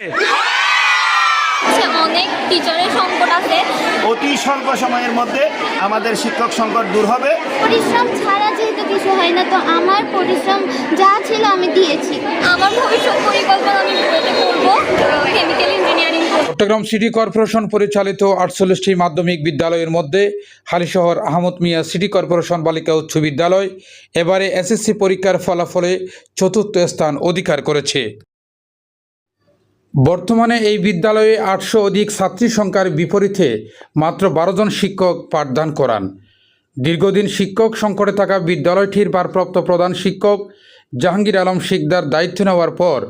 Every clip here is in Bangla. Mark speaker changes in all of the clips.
Speaker 1: হচ্ছে অনেক টিচারের সংকট আছে।
Speaker 2: অতি স্বল্প সময়ের মধ্যে আমাদের শিক্ষক সংকট দূর হবে।
Speaker 3: পরিশ্রম ছাড়া যেহেতু কিছু হয় না তো আমার পরিশ্রম যা ছিল আমি দিয়েছি।
Speaker 1: আমার ভবিষ্যৎ পরিকল্পনা আমি বুয়েটে chemical engineering
Speaker 4: Chittagong city corporation পরিচালিত আটচল্লিশটি মাধ্যমিক বিদ্যালয়ের মধ্যে হালিশহর আহমদ মিয়া সিটি কর্পোরেশন বালিকা উচ্চ বিদ্যালয় এবারে এসএসসি পরীক্ষার ফলাফলে চতুর্থ স্থান অধিকার করেছে। বর্তমানে এই বিদ্যালয়ে আটশো অধিক ছাত্রী সংখ্যার বিপরীতে মাত্র বারো জন শিক্ষক পাঠদান করান। দীর্ঘদিন শিক্ষক সংকটে থাকা বিদ্যালয়টির ভারপ্রাপ্ত প্রধান শিক্ষক জাহাঙ্গীর আলম শিকদার দায়িত্ব নেওয়ার পর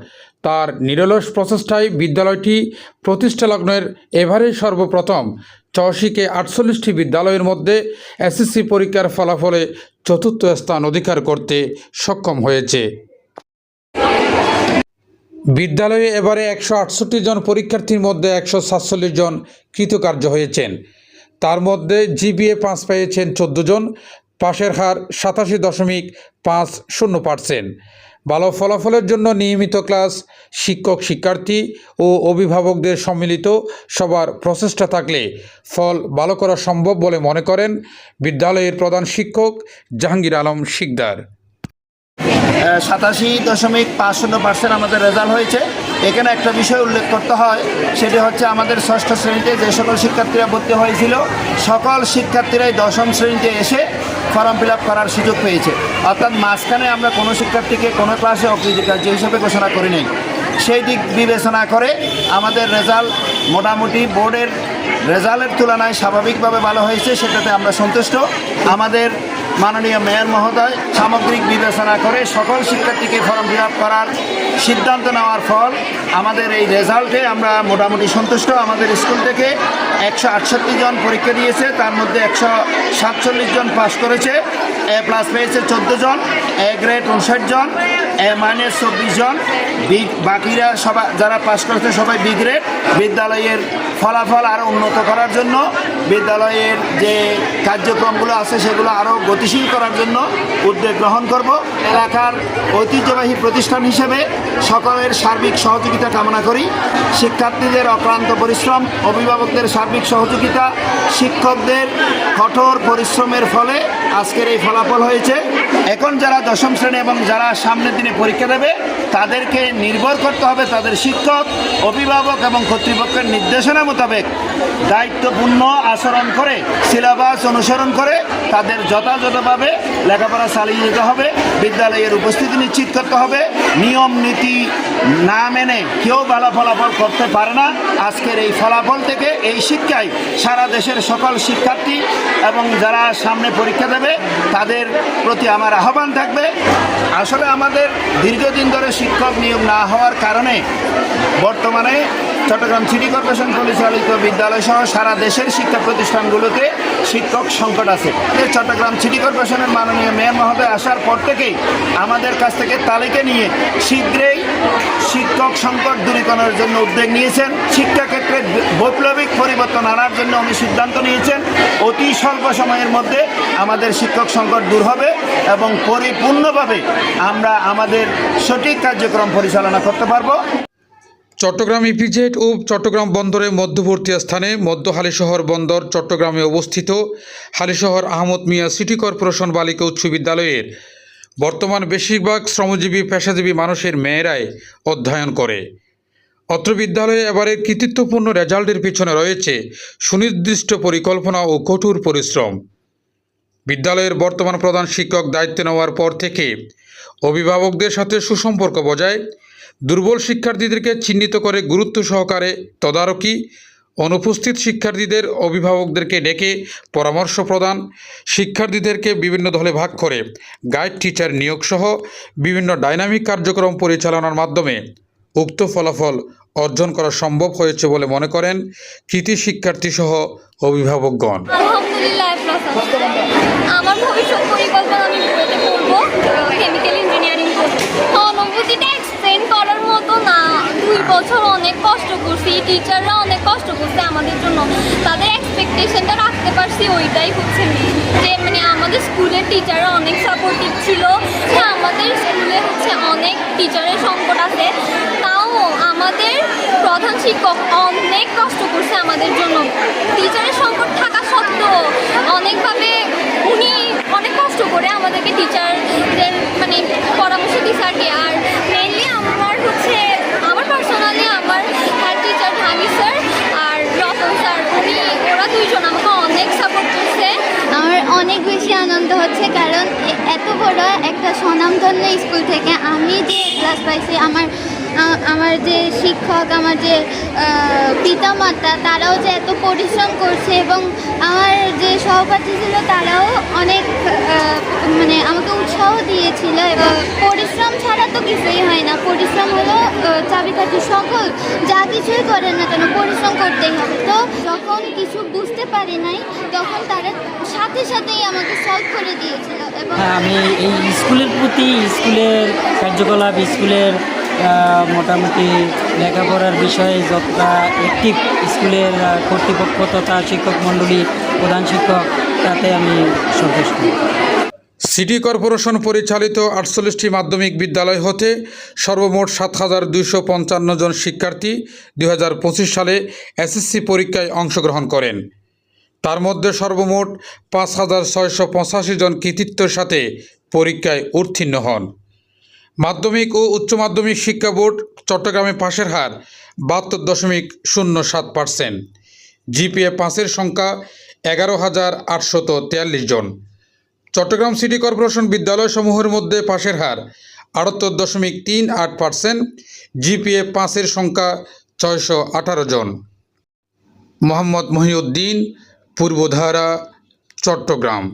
Speaker 4: তার নিরলস প্রচেষ্টায় বিদ্যালয়টি প্রতিষ্ঠা লগ্নের এভারেই সর্বপ্রথম চৌশিকে আটচল্লিশটি বিদ্যালয়ের মধ্যে এসএসসি পরীক্ষার ফলাফলে চতুর্থ স্থান অধিকার করতে সক্ষম হয়েছে। বিদ্যালয়ে এবারে একশো আটষট্টি জন পরীক্ষার্থীর মধ্যে একশো সাতচল্লিশ জন কৃতকার্য হয়েছেন। তার মধ্যে জিবিএ পাঁচ পেয়েছেন চোদ্দ জন, পাশের হার সাতাশি দশমিক পাঁচ শূন্য পার্সেন্ট। ভালো ফলাফলের জন্য নিয়মিত ক্লাস শিক্ষক, শিক্ষার্থী ও অভিভাবকদের সম্মিলিত সবার প্রচেষ্টা থাকলে ফল ভালো করা সম্ভব বলে মনে করেন বিদ্যালয়ের প্রধান শিক্ষক জাহাঙ্গীর আলম শিকদার।
Speaker 2: সাতাশি দশমিক পাঁচ শূন্য পার্সেন্ট আমাদের রেজাল্ট হয়েছে। এখানে একটা বিষয় উল্লেখ করতে হয়, সেটি হচ্ছে আমাদের ষষ্ঠ শ্রেণীতে যে সকল শিক্ষার্থীরা ভর্তি হয়েছিল, সকল শিক্ষার্থীরাই দশম শ্রেণীতে এসে ফর্ম ফিল করার সুযোগ পেয়েছে। অর্থাৎ মাঝখানে আমরা কোনো শিক্ষার্থীকে কোনো ক্লাসে অকৃতকার্য হিসেবে ঘোষণা করি নাই, সেই দিক বিবেচনা করে আমাদের রেজাল্ট মোটামুটি বোর্ডের রেজাল্টের তুলনায় স্বাভাবিকভাবে ভালো হয়েছে, সেটাতে আমরা সন্তুষ্ট। আমাদের মাননীয় মেয়র মহোদয় সামগ্রিক বিবেচনা করে সকল শিক্ষার্থীকে ফর্ম ফিল করার সিদ্ধান্ত নেওয়ার ফল আমাদের এই রেজাল্টে আমরা মোটামুটি সন্তুষ্ট। আমাদের স্কুল থেকে একশো আটষট্টি জন পরীক্ষা দিয়েছে, তার মধ্যে একশো সাতচল্লিশ জন পাস করেছে। এ প্লাস পেয়েছে চোদ্দ জন, এ গ্রেড উনষাট জন, এ মাইনাস চব্বিশ জন। বি বাকিরা সবাই যারা পাস করেছে সবাই বি গ্রেড বিদ্যালয়ের ফলাফল আরও উন্নত করার জন্য, বিদ্যালয়ের যে কার্যক্রমগুলো আছে সেগুলো আরও গতিশীল করার জন্য উদ্যোগ গ্রহণ করব। এলাকার ঐতিহ্যবাহী প্রতিষ্ঠান হিসেবে সকলের সার্বিক সহযোগিতা কামনা করি। শিক্ষার্থীদের অক্লান্ত পরিশ্রম, অভিভাবকদের সার্বিক সহযোগিতা, শিক্ষকদের কঠোর পরিশ্রমের ফলে আজকের এই ফলাফল হয়েছে। এখন যারা দশম শ্রেণি এবং যারা সামনের দিনে পরীক্ষা দেবে, তাদেরকে নির্ভর করতে হবে তাদের শিক্ষক, অভিভাবক এবং কর্তৃপক্ষের নির্দেশনা মোতাবেক দায়িত্বপূর্ণ আচরণ করে, সিলেবাস অনুসরণ করে তাদের যথাযথভাবে লেখাপড়া চালিয়ে যেতে হবে। বিদ্যালয়ের উপস্থিতি নিশ্চিত করতে হবে। নিয়ম, নীতি না মেনে কেউ ভালো ফলাফল করতে পারে না। আজকের এই ফলাফল থেকে এই শিক্ষায় সারা দেশের সকল শিক্ষার্থী এবং যারা সামনে পরীক্ষা দেবে, তাদের প্রতি আমার আহ্বান থাকবে। আসলে আমাদের দীর্ঘদিন ধরে শিক্ষক নিয়োগ না হওয়ার কারণে বর্তমানে চট্টগ্রাম সিটি কর্পোরেশন পরিচালিত বিদ্যালয় সহ সারা দেশের শিক্ষা প্রতিষ্ঠানগুলোতে শিক্ষক সংকট আছে। চট্টগ্রাম সিটি কর্পোরেশনের মাননীয় মেয়র মহোদয় আসার পর থেকেই আমাদের কাছ থেকে তালিকা নিয়ে শীঘ্রই শিক্ষক সংকট দূরীকরণের জন্য উদ্যোগ নিয়েছেন। শিক্ষাক্ষেত্রে বৈপ্লবিক পরিবর্তন আনার জন্য উনি সিদ্ধান্ত নিয়েছেন। অতি স্বল্প সময়ের মধ্যে আমাদের শিক্ষক সংকট দূর হবে এবং পরিপূর্ণভাবে আমরা আমাদের সঠিক কার্যক্রম পরিচালনা করতে পারব।
Speaker 4: চট্টগ্রাম ইপিজেড ও চট্টগ্রাম বন্দরের মধ্যবর্তী স্থানে মধ্য হালিশহর বন্দর চট্টগ্রামে অবস্থিত হালিশহর আহমদ মিয়া সিটি কর্পোরেশন বালিকা উচ্চ বিদ্যালয়ের বর্তমান বেশিরভাগ শ্রমজীবী, পেশাজীবী মানুষের মেয়েরাই অধ্যয়ন করে। অত্র বিদ্যালয়ে এবারের কৃতিত্বপূর্ণ রেজাল্টের পিছনে রয়েছে সুনির্দিষ্ট পরিকল্পনা ও কঠোর পরিশ্রম। বিদ্যালয়ের বর্তমান প্রধান শিক্ষক দায়িত্ব নেওয়ার পর থেকে অভিভাবকদের সাথে সুসম্পর্ক বজায় দুর্বল শিক্ষার্থীদেরকে চিহ্নিত করে গুরুত্ব সহকারে তদারকি, অনুপস্থিত শিক্ষার্থীদের অভিভাবকদেরকে ডেকে পরামর্শ প্রদান, শিক্ষার্থীদেরকে বিভিন্ন দলে ভাগ করে গাইড টিচার নিয়োগ সহ বিভিন্ন ডাইনামিক কার্যক্রম পরিচালনার মাধ্যমে উক্ত ফলাফল অর্জন করা সম্ভব হয়েছে বলে মনে করেন কৃতি শিক্ষার্থী সহ অভিভাবকগণ।
Speaker 1: আমার ভবিষ্যৎ পরিকল্পনা আমি কেমিক্যাল ইঞ্জিনিয়ারিং না, দুই বছর অনেক কষ্ট করছি টিচাররা অনেক কষ্ট করছে আমাদের জন্য। তাদের এক্সপেকটেশনটা রাখতে পারছি, ওইটাই হচ্ছে যে মানে আমাদের স্কুলের টিচাররা অনেক সাপোর্টিভ ছিল। যে আমাদের স্কুলে হচ্ছে অনেক টিচারের সংকট আছে। তাও আমাদের প্রধান শিক্ষক অনেক কষ্ট করছে আমাদের জন্য টিচারের সংকট থাকা সত্ত্বেও অনেকভাবে উনি অনেক কষ্ট করে আমাদেরকে টিচারদের মানে পরামর্শ দিচ্ছে আর কি আর মেনলি আমার হচ্ছে আমার পার্সোনালি আমার হেড টিচার ধামি স্যার আর রতন স্যার উনি ওরা দুইজন আমাকে অনেক সাপোর্ট করছে
Speaker 3: আমার অনেক বেশি আনন্দ হচ্ছে কারণ এত বড় একটা স্বনামধন্য স্কুল থেকে আমি যে ক্লাস পাইছি, আমার আমার যে শিক্ষক, আমার যে পিতা পিতামাতা, তারাও যে এত পরিশ্রম করছে এবং আমার যে সহপাঠী ছিল, তারাও অনেক মানে আমাকে উৎসাহ দিয়েছিল এবং কিছুই হয় না। পরিশ্রম হলো চাবিকাঠি সকল। যা কিছুই করেন না কেন, পরিশ্রম করতেই হবে। তো যখন কিছু বুঝতে পারি নাই, তখন তারা সাথে সাথেই আমাকে সলভ করে দিয়েছিল এবং
Speaker 5: হ্যাঁ আমি এই স্কুলের প্রতি, স্কুলের কার্যকলাপ, স্কুলের মোটামুটি লেখাপড়ার বিষয়ে যতটা অ্যাক্টিভ স্কুলের কর্তৃপক্ষ তথা শিক্ষক মণ্ডলী, প্রধান শিক্ষক, তাতে আমি সন্তুষ্ট।
Speaker 4: সিটি কর্পোরেশন পরিচালিত আটচল্লিশটি মাধ্যমিক বিদ্যালয় হতে সর্বমোট সাত হাজার দুইশো পঞ্চান্ন জন শিক্ষার্থী দুই হাজার পঁচিশ সালে এসএসসি পরীক্ষায় অংশগ্রহণ করেন। তার মধ্যে সর্বমোট পাঁচ হাজার ছয়শো পঁচাশি জন কৃতিত্বের সাথে পরীক্ষায় উত্তীর্ণ হন। মাধ্যমিক ও উচ্চ মাধ্যমিক শিক্ষা বোর্ড চট্টগ্রামে পাশের হার বাহাত্তর দশমিক শূন্য সাত পার্সেন্ট। জিপিএ পাঁচের সংখ্যা এগারো হাজার আটশত জন। চট্টগ্রাম সিটি কর্পোরেশন বিদ্যালয়সমূহের মধ্যে পাশের হার, আটাত্তর দশমিক তিন আট পার্সেন্ট, জিপিএ পাঁচের সংখ্যা ছয়শো আঠারো জন। মোহাম্মদ মহিউদ্দিন, পূর্বধারা, চট্টগ্রাম।